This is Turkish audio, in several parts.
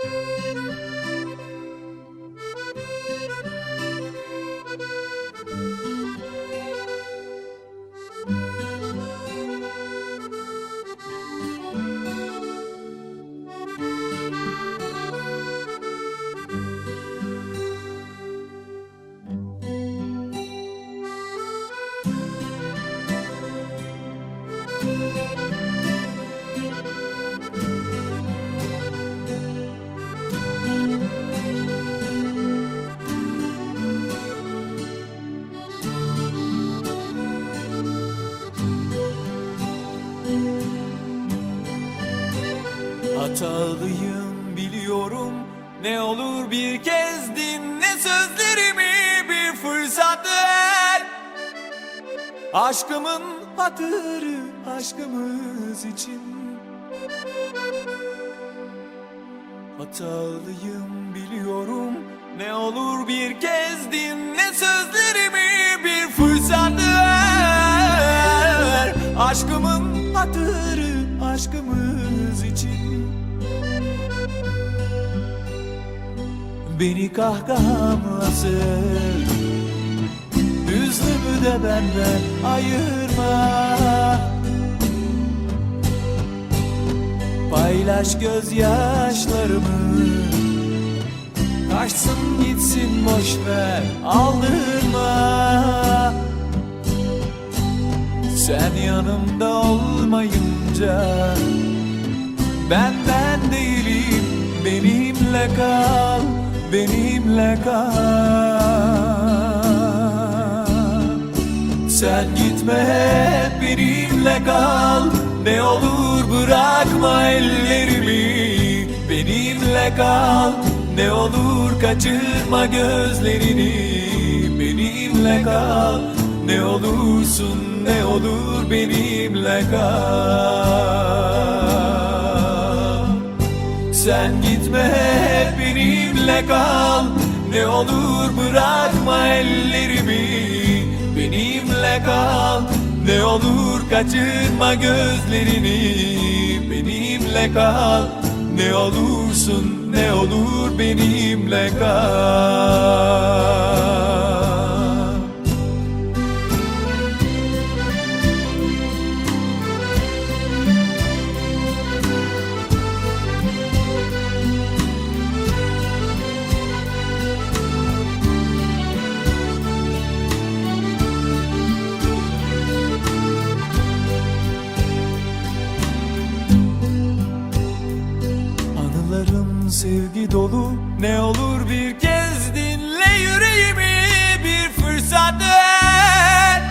Música Hatalıyım biliyorum. Ne olur bir kez dinle sözlerimi Bir fırsat ver. Aşkımın hatırı aşkımız için. Hatalıyım biliyorum. Ne olur bir kez dinle sözlerimi Bir fırsat ver. Aşkımın hatırı aşkımız için. Beni kahkahamla sev. Hüznümü de benden ayırma. Paylaş gözyaşlarımı. Taşsın gitsin boş ver. Aldırma Sen yanımda olmayınca Ben ben değilim. Benimle kal Benimle kal. Sen gitme hep benimle kal. Ne olur bırakma ellerimi. Benimle kal. Ne olur kaçırma gözlerini. Benimle kal Ne olursun ne olur benimle kal. Sen gitme hep benimle kal. Ne olur bırakma ellerimi Benimle kal. Ne olur kaçırma gözlerini Benimle kal. Ne olursun ne olur benimle kal Anılarım sevgi dolu. Ne olur bir kez dinle yüreğimi Bir fırsat ver.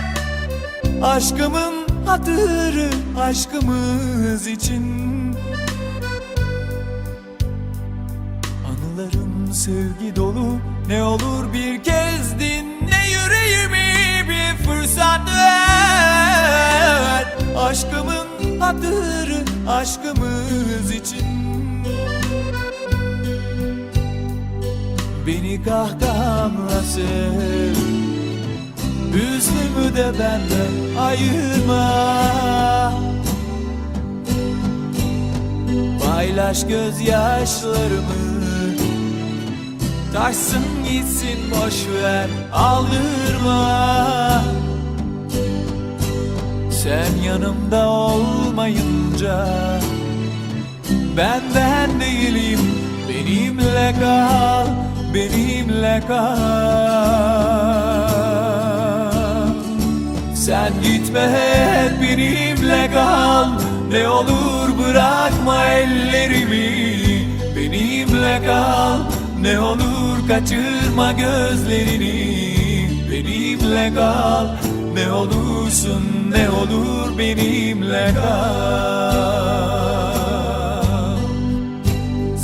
Aşkımın hatırı aşkımız için. Anılarım sevgi dolu. Ne olur bir kez dinle yüreğimi Bir fırsat ver. Aşkımın hatırı aşkımız için Beni kahkahamla sev Hüznümü de benden ayırma. Paylaş gözyaşlarımı. Taşsın gitsin boş ver aldırma. Sen yanımda olmayınca Ben ben değilim benimle kal Benimle kal. Sen gitme hep benimle kal. Ne olur bırakma ellerimi Benimle kal. Ne olur kaçırma gözlerini Benimle kal. Ne olursun ne olur benimle kal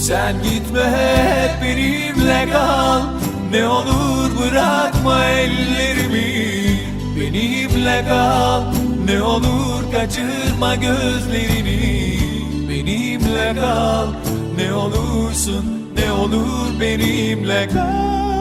Sen gitme hep benimle kal. Ne olur bırakma ellerimi. Benimle kal. Ne olur kaçırma gözlerini. Benimle kal. Ne olursun ne olur benimle kal